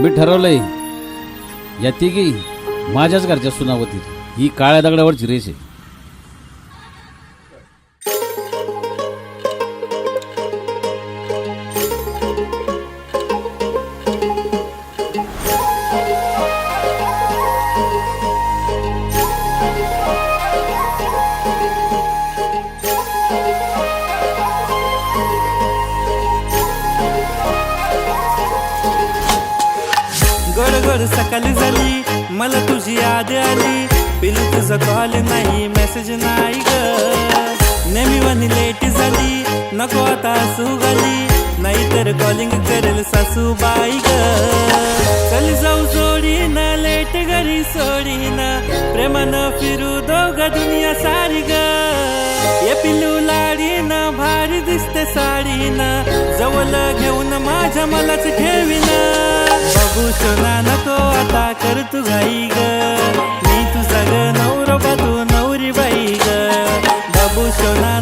मी ठरवलंय या तिघी माझ्याच घरच्या सुनावतील ही काळ्या दगडावरची रेस आहे. गोड गोड सकाळी झाली. मला तुझी याद आली. पिलू तुझा कॉल नाही मेसेज नाही ग. नेहमी वनी लेट झाली. नको आता सुगाली नाहीतर कॉलिंग करेल सासूबाई ग. चल जाऊ जोडी ना लेट घरी सोडी ना प्रेमानं फिरू दोघ दुनिया सारी ग. ये पिल्लू लाडी ना भारी दिसते साडी ना जवळ घेऊन माझ्या मलाच ठेवीन. ना सोना नको आता कर तू घाई ग. मी तुझा ग नवरोबा तू नवरी बाई ग. बाबू सोना